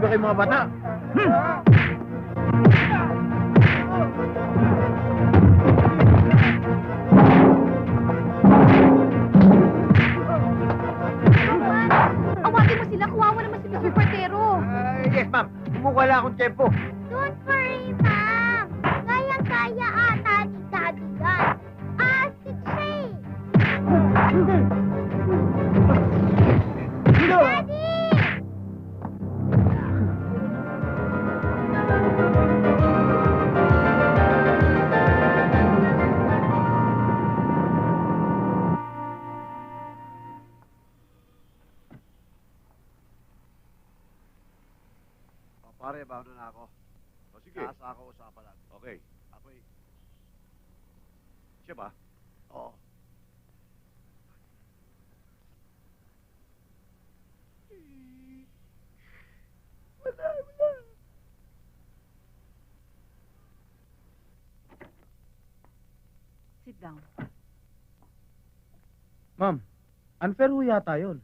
Nagdadrive kayo mga bata. Awagin mo sila, kawawa naman si Mr. Partero. Ah, yes, ma'am. Kumukala akong tempo. Pare, bago na ako. O sige. Nasa ako usapan natin. Okay. Ako'y, Siya ba? Down. Ma'am, unfair ho yata yun.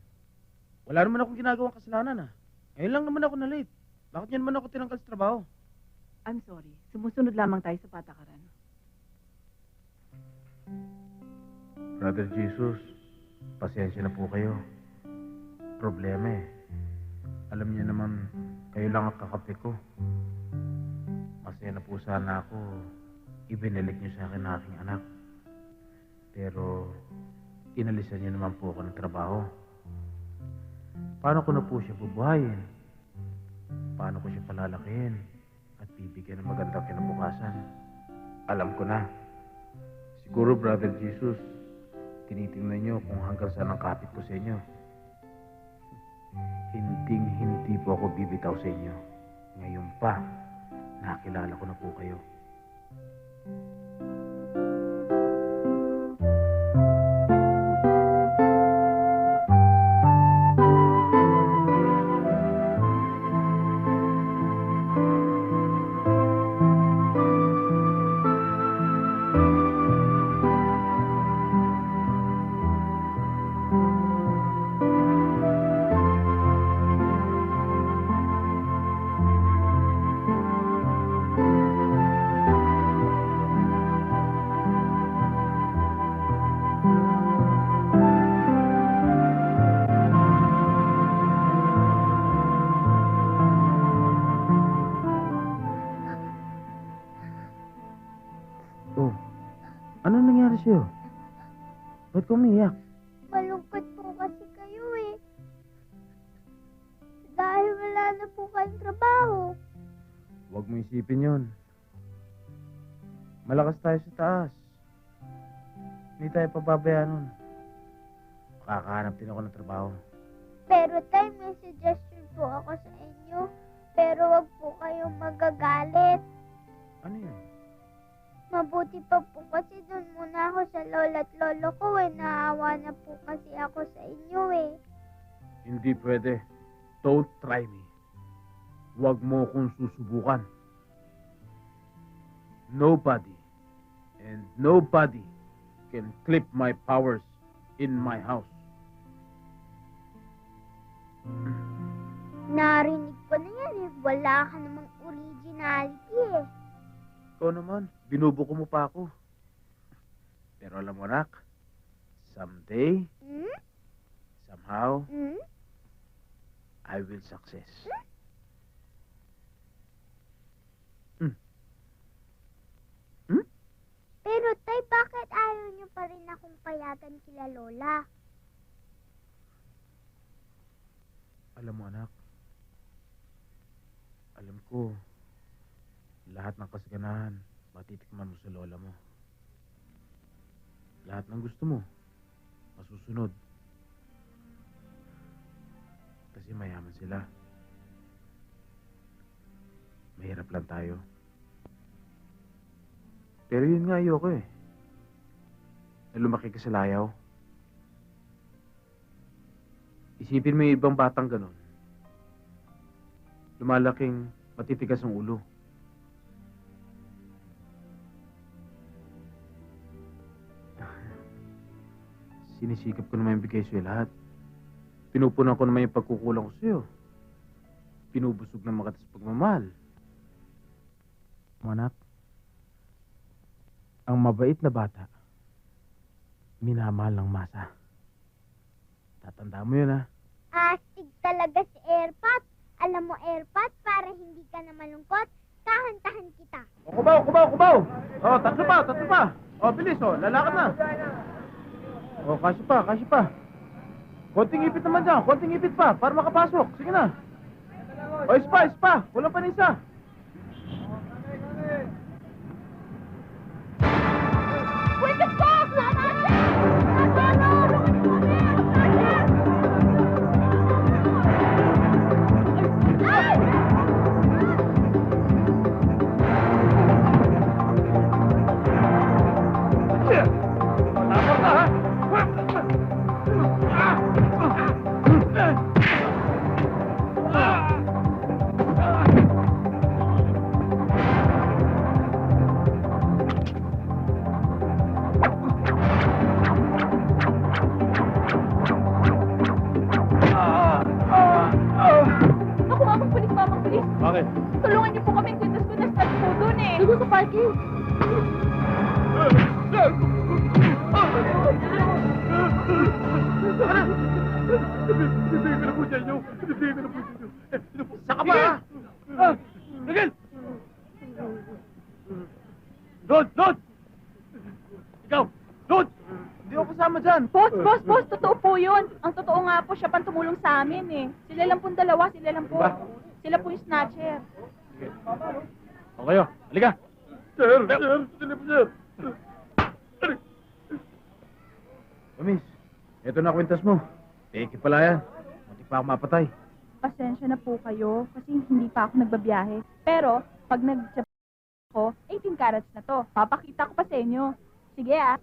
Wala naman akong ginagawang kasalanan ah. Ngayon lang naman ako na late. Bakit niyo naman ako tinanggal sa trabaho? I'm sorry. Sumusunod lamang tayo sa patakaran. Brother Jesus, pasensya na po kayo. Problema eh. Alam niyo naman, kayo lang ang kakape ko. Masaya na po sana ako. Ibinalik niyo sa akin aking anak. Pero, inalisan niyo naman po ako ng trabaho. Paano ko na po siya bubuhayin? Paano ko siya palalakihin? At bibigyan ng magandang kinabukasan? Alam ko na. Siguro, Brother Jesus, tinitingnan nyo kung hanggang saan ang kapit ko sa inyo. Hinding hindi po ako bibitaw sa inyo. Ngayon pa, nakilala ko na po kayo. Ba't umiyak? Malungkot po kasi kayo eh. Dahil wala na po kayong trabaho. Huwag mo isipin yon. Malakas tayo sa taas. Hindi tayo pababayaan nun. Kakahanap din ako ng trabaho. Pero tay, may suggestion po ako sa inyo. Pero wag po kayong magagalit. Ano yun? Mabuti pa po kasi doon muna ako sa lola at lolo ko eh. Naawa na po kasi ako sa inyo eh. Hindi pwede. Don't try me. Huwag mo akong susubukan. Nobody and nobody can clip my powers in my house. Narinig ko na yan eh. Wala ka namang originality eh. Ikaw naman, binubuko mo pa ako. Pero alam mo, anak, someday, Hmm? somehow, Hmm? I will success. Pero tay, bakit ayaw niyo pa rin akong payagan kila lola? Alam mo, anak, alam ko, lahat ng kasaganahan, matitikman mo sa lola mo. Lahat ng gusto mo, masusunod. Kasi mayaman sila. Mahirap lang tayo. Pero yun nga ayoko eh. Na lumaki ka sa layaw. Isipin mo yung ibang batang ganun. Lumalaking matitigas ang ulo. Sinisikap ko naman yung bigay sa'yo lahat. Pinupunan ko naman yung pagkukulang ko sa'yo. binubusog ng makatas pagmamahal. Mga anak, ang mabait na bata, minamahal ng masa. Tatanda mo yun, ha? Astig talaga si Airpat. Alam mo, Airpat, para hindi ka na malungkot, tahan-tahan kita. O, kubaw, kubaw, kubaw! O, tatlo pa, tatlo pa! O, bilis, o, lalakad na! O, kasi pa, kasi pa. Konting ipit naman dyan, konting ipit pa, para makapasok. Sige na. O, ispa, ispa! Kulang pa na isa. Wait the Saka ba, ha? Ah! Miguel! Lord! Lord! Ikaw! Lord! Hindi ako kasama dyan. Boss, boss, boss, totoo po yun. Ang totoo nga po, siya pang tumulong sa amin eh. Sila lang pong dalawa, sila lang po. Ba? Sila po yung snatcher. O kayo, halika. Sir, sir. Miss, eto na kwintas mo. Thank you pala yan. Munti pa ako mapatay. Pasensya na po kayo kasi hindi pa ako nagbabiyahe. Pero, pag nag ako, 18 carats na to. Papakita ko pa sa inyo. Sige ah.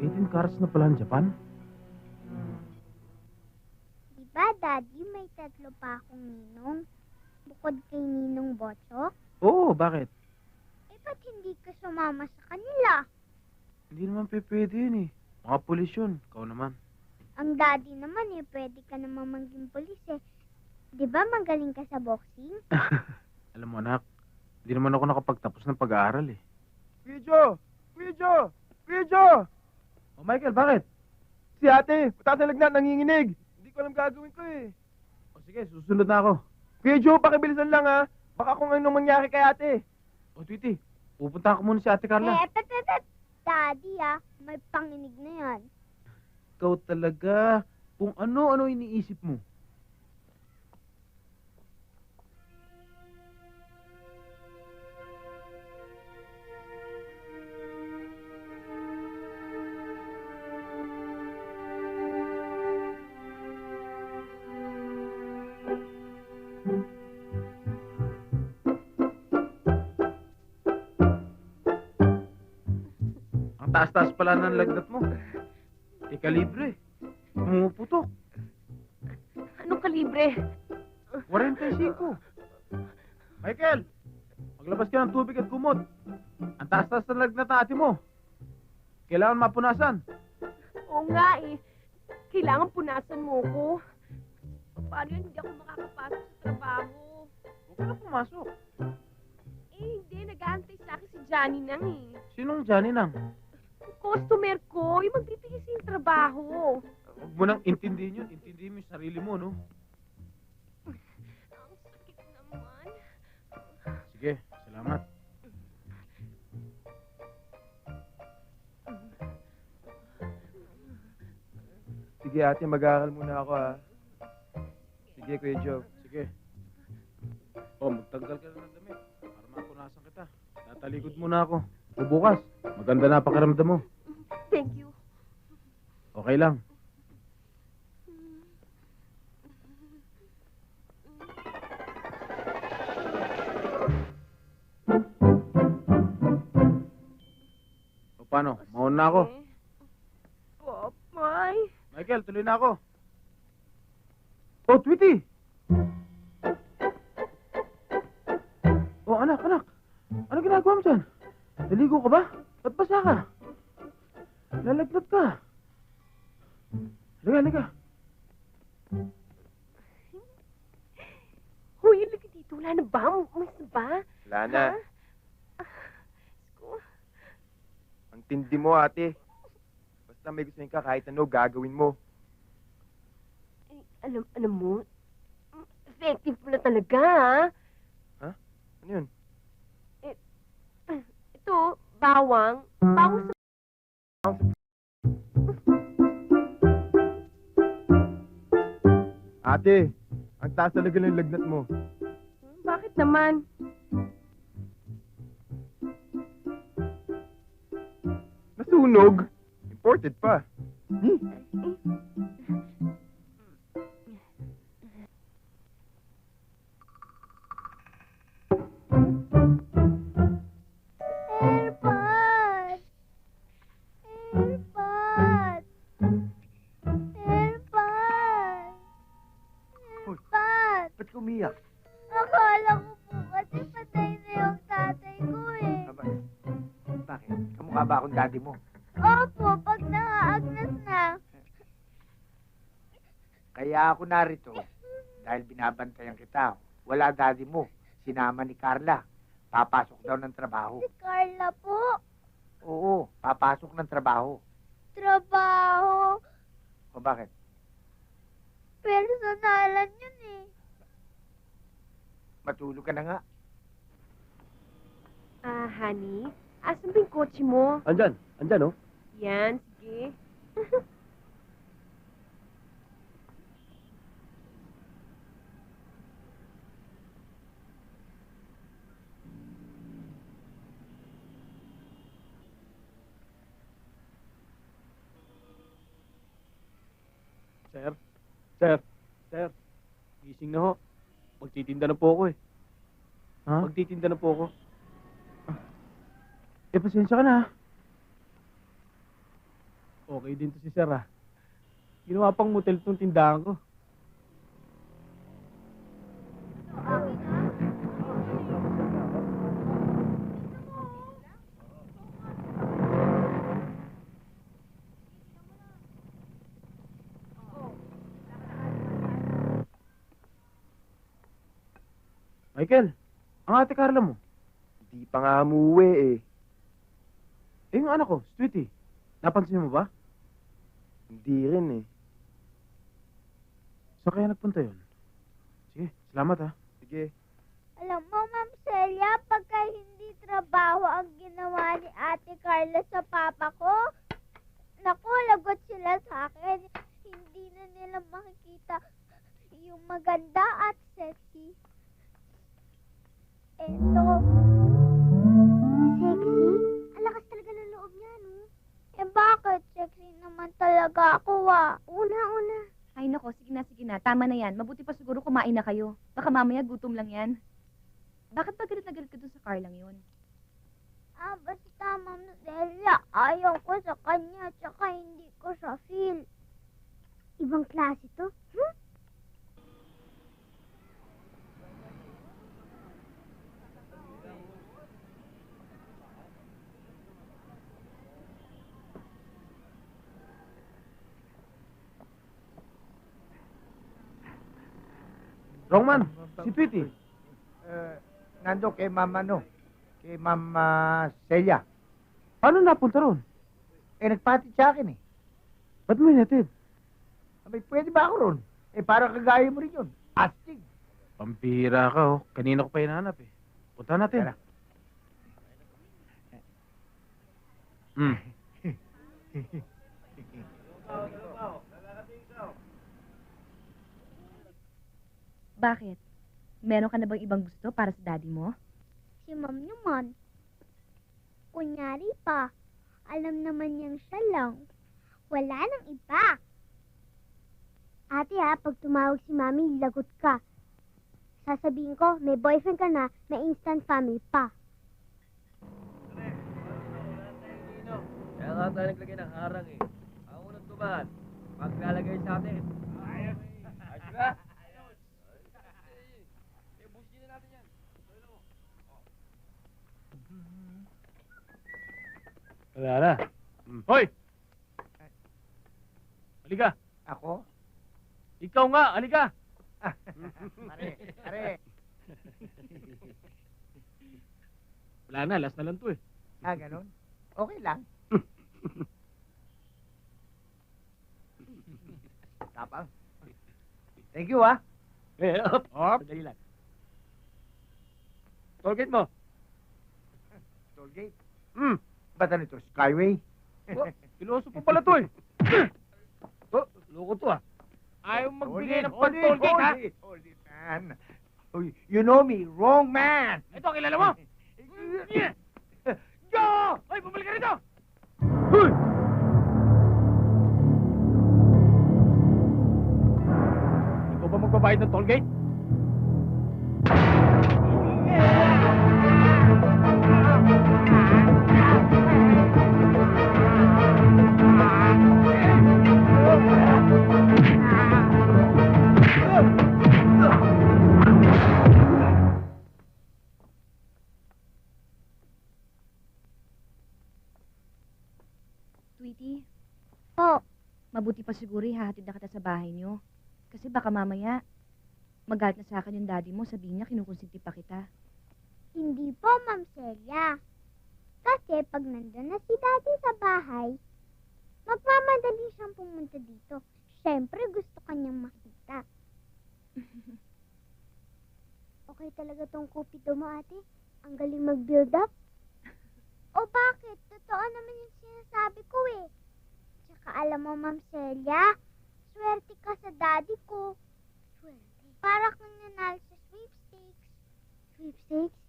18 carats na pala ang Japan? Diba, Daddy, may tatlo pa akong ninong? Bukod kay Ninong Bocho? Oo, bakit? Eh, ba't hindi ka sumama sa kanila? Hindi naman pe- pwede yun eh. Mga pulis yun. Ikaw naman. Ang daddy naman eh, pwede ka naman maging polis eh. Di ba magaling ka sa boxing? Alam mo anak, hindi naman ako nakapagtapos ng pag-aaral eh. Joe! Kuya Joe! Oh Michael, bakit? Si ate, pataas na lagnat, nanginginig. Hindi ko alam gagawin ko eh. O sige, susunod na ako. Joe, pakibilisan lang ha. Baka kung anong mangyari kay ate. O Tweety, pupunta ko muna si Ate Carla. Eh, tet. Daddy ah, may panginig na yan. Ikaw talaga, kung ano-ano iniisip mo. Taas-taas pala ng lagnat mo. Ika libre. Pumuputok. Anong kalibre? 45. Michael, maglabas ka ng tubig at kumot. Ang taas-taas ng lagnat ng ate mo. Kailangan mapunasan. Oo nga eh. Kailangan punasan mo ko. Paano yan? Hindi ako makakapasok sa trabaho. Huwag ka na pumasok. Eh, hindi. Nag-aantay sa akin si Johnny nang eh. Sinong Johnny nang? Customer ko, yung magtitiis yung trabaho. Huwag mo nang intindihin yun. Intindihin mo yung sarili mo, no? Ang sakit naman. Sige, salamat. Sige ate, mag-aaral muna ako ha. Sige Kuya Joe. Sige. Oh, magtanggal ka na ng damit. Para mapunasan kita. Tatalikod muna ako. O bukas, maganda na pakiramdam mo. Thank you. Okay lang. O paano? Mauna ako. Eh. Papay. Michael, tuloy na ako. Oh, Tweety! Oh, anak, anak. Ano ginagawa mo dyan? Naligo ka ba? Ba't basa ka? Lalagnat ka. Halika, halika. Wala na ba? Umalis na ba? Wala na. Ha? Ang tindi mo, ate. Basta may gusto ka, kahit ano, gagawin mo. Eh, alam, alam mo, effective pala talaga, ha? Ano yun? Ito, bawang. Bawang sa... Ate, ang taas talaga ng lagnat mo. Hmm, Bakit naman? Nasunog? Imported pa. Hmm. Ako narito dahil binabantayan kita. Wala daddy mo. Sinama ni Carla. Papasok daw ng trabaho. Si Carla po, Oo, papasok ng trabaho. trabaho. O bakit? Personalan yun eh. Matulog ka na nga. Ah, honey, asan ba yung kotse mo? Andyan, andyan, oh. Yan, sige. Sir, sir, sir. Gising na ho. Magtitinda na po ako eh. Ha? Magtitinda na po ako. Eh, pasensya ka na. Okay din to si sir ah. Ginawa pang motel tong tindahan ko. Michael, ang ate Carla mo. Hindi pa nga umuwi eh. Eh, yung anak ko, Sweetie. Napansin mo ba? Hindi rin eh. Saan kaya nagpunta yun? Sige, salamat ha. Sige. Alam mo, Ma'am Celia, pagka hindi trabaho ang ginawa ni Ate Carla sa papa ko, naku, lagot sila sa akin. Hindi na nila makikita yung maganda at sexy. Eto. Sexy? Alakas talaga ng loob niya, no? Eh bakit? Sexy naman talaga ako, ah. Una-una. Ay nako, sige na, sige na. Tama na yan. Mabuti pa siguro kumain na kayo. Baka mamaya gutom lang yan. Bakit ba galit na galit ka dun sa Carlang yun? Ah, basta, Ma'am Celia, ayaw ko sa kanya, tsaka hindi ko siya feel. Ibang klase to? Hmm? Wrong man, si Sweetie. Uh, nando kay mama no. Kay mama Celia. Paano napunta ron? Eh, nagpatid sa akin eh. Ba't mo hinatid? Abay, pwede ba ako ron? Eh, para kagaya mo rin yun. Astig. Pampira ka oh. Kanina ko pa hinahanap eh. Punta natin. Tara. Hmm. Bakit? Meron ka na bang ibang gusto para sa daddy mo? Si Ma'am naman. Kunyari pa, alam naman niyang siya lang. Wala nang iba. Ate ha, pag tumawag si Mami, lagot ka. Sasabihin ko, may boyfriend ka na, may instant family pa. Kaya nga tayo naglagay ng harang eh. Ang unang tumahan, pagkalagay sa atin. Ayos. Ayos ba? Eh, busin na natin yan. Wala na. Hoy! Halika. Ako? Ikaw nga, halika. Pare, pare. Wala na, last na lang to eh. Ah, ganun? Okay lang. Tapang. Thank you, ah. Eh, op, op. Sandali lang. Tollgate mo. Tollgate. Hmm. Ba't ano ito? Skyway? Oh, Piloso pa pala to eh. oh, loko to ah. Ayaw magbigay ng Hold it, pang-tollgate ha. hold it, hold it, man. Oh, you know me, wrong man. Ito, kilala mo? Joe! Hoy, bumalik ka rito! Ikaw ba magbabayad ng tollgate? Sweetie, Po, mabuti pa siguro ihahatid na kita sa bahay niyo. Kasi baka mamaya, magalit na sa akin yung daddy mo, sabihin niya kinukonsinti pa kita. hindi po, Ma'am Celia. Kasi pag nandun na si Daddy sa bahay, magmamadali siyang pumunta dito. Siyempre, gusto kanyang makita. okay talaga tong kupido mo, ate. Ang galing mag-build up. o bakit? Totoo naman yung sinasabi ko eh. Alam mo, Ma'am Celia, swerte ka sa daddy ko. Swerte? Para kang nanalo sa sweepstakes. Sweepstakes?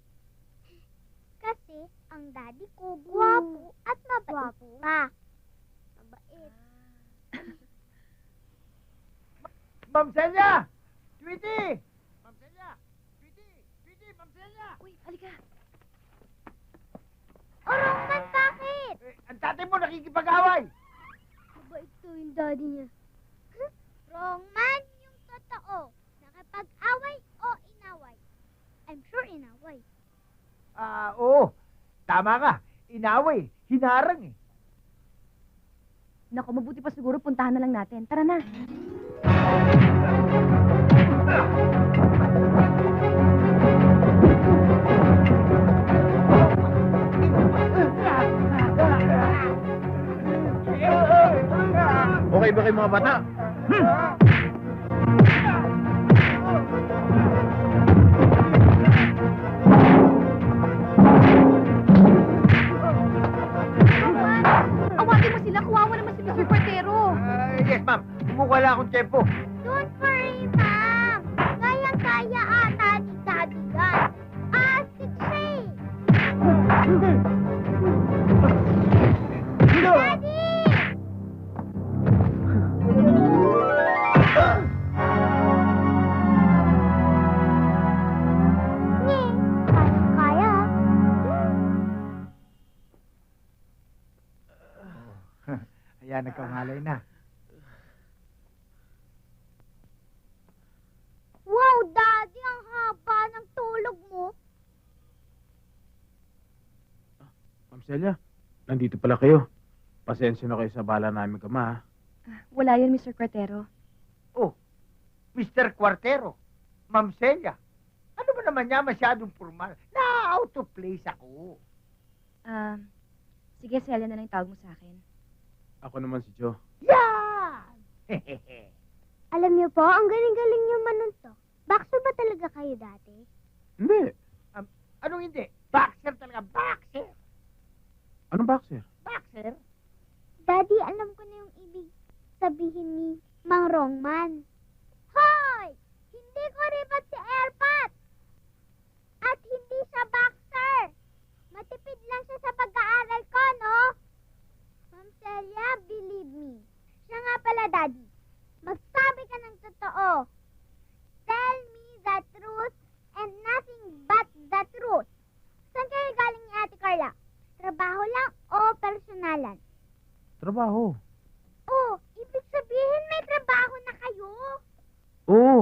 Kasi ang daddy ko guwapo at mabait pa. Mabait. Ma'am Celia! Tweety! Ma'am Celia! Tweety! Tweety! Ma'am Celia! Uy, alika! Orong man, bakit? Eh, ang tatay mo nakikipag-away! Mabait to yung daddy niya. Wrong man yung totoo. Nakapag-away o inaway. I'm sure inaway. Ah, oo. Tama ka. Inaway. Hinarang eh. Naku, mabuti pa siguro puntahan na lang natin. Tara na. ba kayo mga bata? Awagin Ayan, nagkamalay na. Wow, daddy, ang haba ng tulog mo. Ma'am Celia, nandito pala kayo. Pasensya na kayo sa bala namin kama ha. Wala yun, Mr. Partero. Oh, Mr. Cuartero. Ma'am Celia. Ano ba naman niya masyadong formal? Na out of place ako. Ah, sige, Celia na lang yung tawag mo sa akin. Ako naman si Joe. Yan! Alam niyo po, ang galing-galing niyo manunto. Boxer ba talaga kayo dati? Hindi. Anong hindi? Boxer talaga, boxer! Anong boxer? Boxer? Daddy, alam ko na yung ibig sabihin ni Mang Rongman. Hoy! Hindi ko ribat si Airpat! At hindi siya boxer! Matipid lang siya sa pag-aaral ko, no? Ma'am Celia, believe me. Siya nga pala, Daddy. Magsabi ka ng totoo. Tell me the truth and nothing but the truth. Saan kayo galing ni Ate Carla? Trabaho lang o personalan? Trabaho. Oh, ibig sabihin may trabaho na kayo. Oo.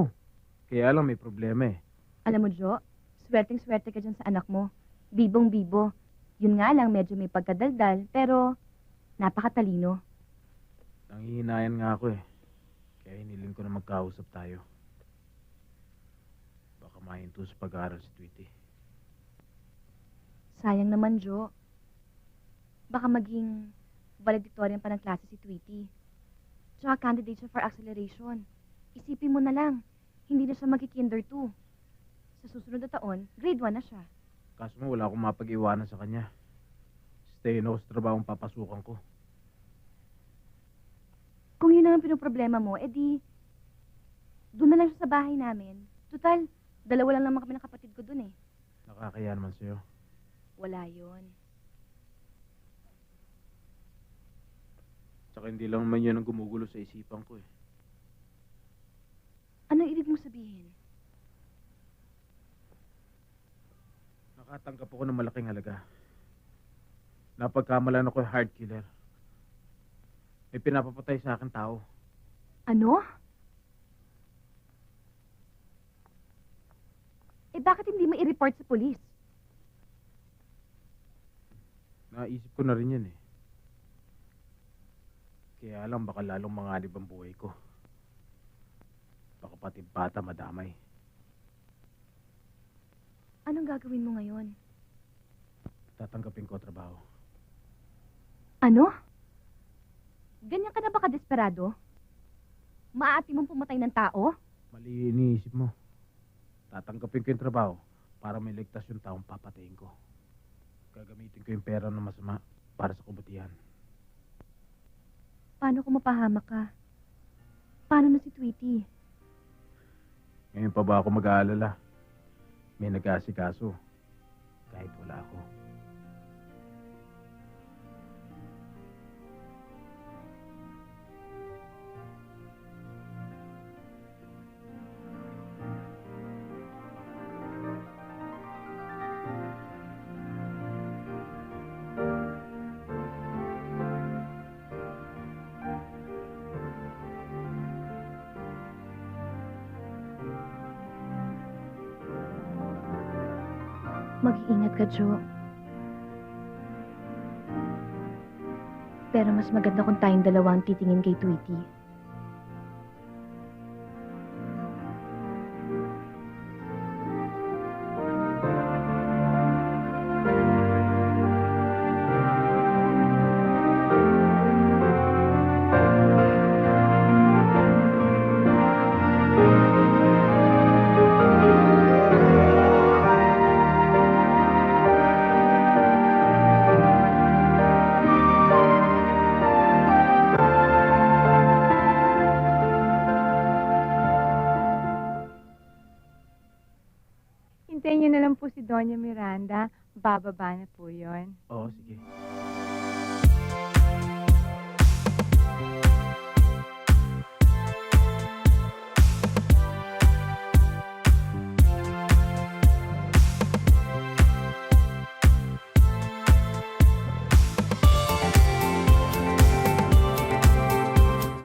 Kaya lang may problema eh. Alam mo, Jo, swerteng-swerte ka dyan sa anak mo. Bibong-bibo. Yun nga lang, medyo may pagkadaldal, pero napakatalino. Nanghihinayan nga ako eh. Kaya hiniling ko na magkausap tayo. Baka mahinto sa pag-aaral si Tweety. Sayang naman, Jo. Baka maging valedictorian pa ng klase si Tweety. Tsaka candidate siya for acceleration. Isipin mo na lang, hindi na siya magki-kinder 2. Sa susunod na taon, grade 1 na siya. Kaso mo, wala akong mapag-iwanan sa kanya. Stay ako sa trabaho papasukan ko. Kung yun ang pinoproblema mo, edi, doon na lang siya sa bahay namin. Total, dalawa lang naman kami ng kapatid ko doon eh. Nakakaya naman sa'yo. Wala yun. Tsaka hindi lang naman yun ang gumugulo sa isipan ko eh. Sabihin? Nakatanggap ako ng malaking halaga. Napagkamalan ako yung hard killer. May pinapapatay sa akin tao. Ano? Eh bakit hindi mo i-report sa polis? Naisip ko na rin yun eh. Kaya lang baka lalong manganib ang buhay ko. Pati bata madamay. Anong gagawin mo ngayon? Tatanggapin ko ang trabaho. Ano? Ganyan ka na ba kadesperado? Maati mong pumatay ng tao? Mali iniisip mo. Tatanggapin ko yung trabaho para may ligtas yung taong papatayin ko. Gagamitin ko yung pera ng masama para sa kabutihan. Paano kung mapahamak ka? Paano na si Tweety? Ngayon pa ba ako mag-aalala? May nag-aasikaso. Kahit wala ako. Mag-iingat ka, Jo. Pero mas maganda kung tayong dalawa ang titingin kay Tweety. Doña Miranda. Bababa na po yon. Oo, sige.